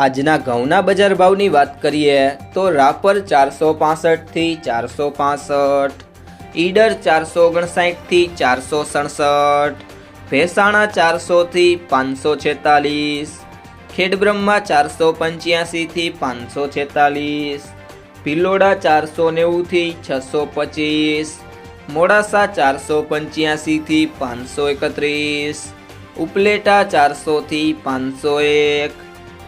આજના ઘઉંના બજાર ભાવની વાત કરીએ તો રાપર ચારસો પાસઠથી ચારસો પાસઠ, ઈડર ચારસો ઓગણસાઠથી ચારસો સડસઠ, ભેસાણા ચારસોથી પાંચસો છેતાલીસ, ખેડબ્રહ્મા ચારસો પંચ્યાસીથી પાંચસો છેતાલીસ, ભિલોડા ચારસો નેવુંથી છસો પચીસ, મોડાસા ચારસો પંચ્યાસીથી પાંચસો એકત્રીસ, ઉપલેટા ચારસોથી પાંચસો એક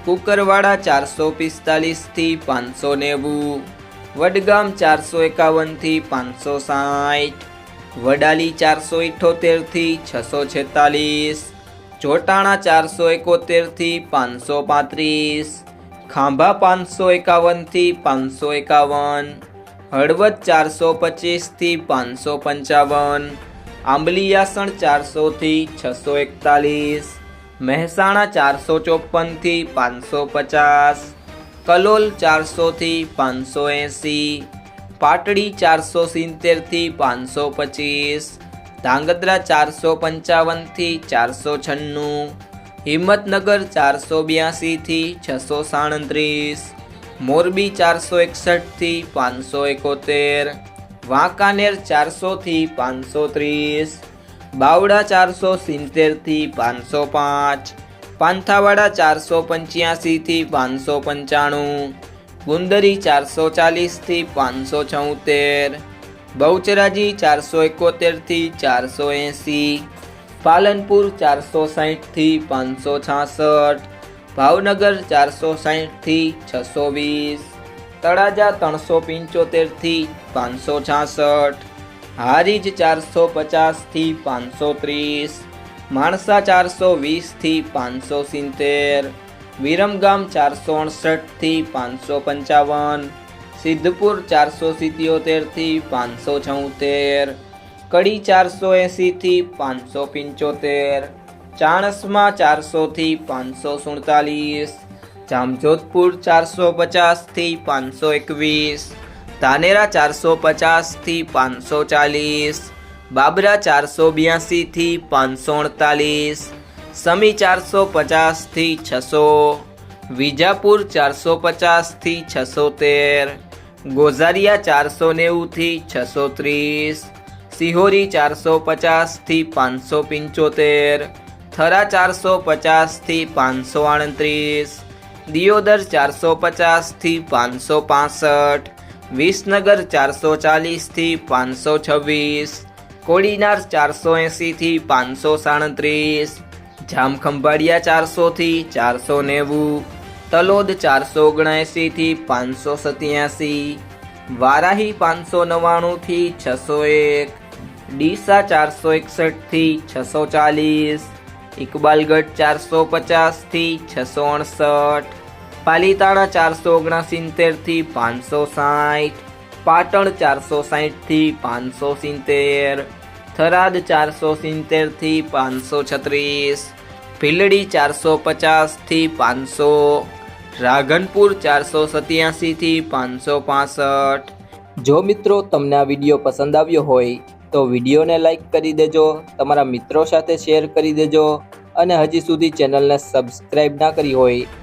કુકરવાડા ચારસો પિસ્તાલીસથી પાંચસો નેવું, વડગામ ચારસો એકાવનથી પાંચસો સાઠ, વડાલી ચારસો ઇઠ્ઠોતેરથી છસો છેતાલીસ જોટાણા ચારસો એકોતેરથી પાંચસો પાંત્રીસ, ખાંભા પાંચસો એકાવનથી પાંચસો એકાવન, હળવદ ચારસો પચીસથી પાંચસો પંચાવન આંબલીયાસણ ચારસોથી છસો એકતાલીસ મહેસાણા ચારસો ચોપનથી પાંચસો પચાસ, કલોલ ચારસોથી પાંચસો એંસી, પાટડી ચારસો સિત્તેરથી પાંચસો પચીસ, ધાંગધ્રા ચારસો પંચાવનથી ચારસો છન્નું, હિંમતનગર ચારસો બ્યાસીથી છસો સાડત્રીસ, મોરબી ચારસો એકસઠથી પાંચસો એકોતેર, વાંકાનેર ચારસોથી પાંચસો ત્રીસ બાવડા ચારસો સિત્તેરથી પાંચસો પાંચ, પાંથાવાડા ચારસો પંચ્યાસીથી પાંચસો પંચાણું, ગુંદરી ચારસો ચાલીસથી પાંચસો છોતેર, બહુચરાજી ચારસો એકોતેરથી ચારસો એંસી, પાલનપુર ચારસો સાહીઠથી પાંચસો છાસઠ, ભાવનગર ચારસો સાહીઠથી છસો વીસ, તળાજા ત્રણસો પંચોતેરથી પાંચસો છાસઠ હારીજ ચારસો પચાસથી પાંચસો ત્રીસ માણસા ચારસો વીસથી પાંચસો સિત્તેર વિરમગામ ચારસો અડસઠથી પાંચસો પંચાવન સિદ્ધપુર ચારસો સિત્યોતેરથી પાંચસો છોતેર કડી ચારસો એંસીથી પાંચસો પંચોતેર ચાણસમાં ચારસોથી પાંચસો સુડતાલીસ જામજોધપુર ચારસો પચાસથી પાંચસો એકવીસ ધાનેરા ચારસો પચાસથી પાંચસો ચાલીસ બાબરા ચારસો બ્યાસીથી પાંચસો અડતાલીસ સમી ચારસો પચાસથી છસો, વિજાપુર ચારસો પચાસથી છસો તેર ગોઝારિયા ચારસો નેવુંથી છસો ત્રીસ સિહોરી ચારસો પચાસથી પાંચસો પંચોતેર થરા ચારસો પચાસથી પાંચસો આડત્રીસ દિયોદર ચારસો પચાસથી પાંચસો પાસઠ વિસનગર ચારસો ચાલીસથી પાંચસો છવ્વીસ, કોડીનાર ચારસો એંસીથી પાંચસો સાડત્રીસ, જામખંભાળિયા ચારસોથી ચારસો નેવું, તલોદ ચારસો ઓગણએંસીથી પાંચસો સત્યાસી, વારાહી પાંચસો નવ્વાણુંથી છસો એક, ડીસા ચારસો એકસઠથી છસો ચાલીસ, ઇકબાલગઢ ચારસો પચાસથી છસો અડસઠ પાલીતાણા ચારસો ઓગણસિત્તેરથી પાંચસો સાઠ પાટણ ચારસો સાઠથી પાંચસો સિત્તેર, થરાદ ચારસો સિત્તેરથી પાંચસો છત્રીસ, ભીલડી ચારસો પચાસથી પાંચસો, રાધનપુર ચારસો સત્યાસીથી પાંચસો પાસઠ. જો મિત્રો તમને આ વીડિયો પસંદ આવ્યો હોય, તો વિડીયોને લાઈક કરી દેજો, તમારા મિત્રો સાથે શેર કરી દેજો, અને હજી સુધી ચેનલને સબસ્ક્રાઈબ ના કરી હોય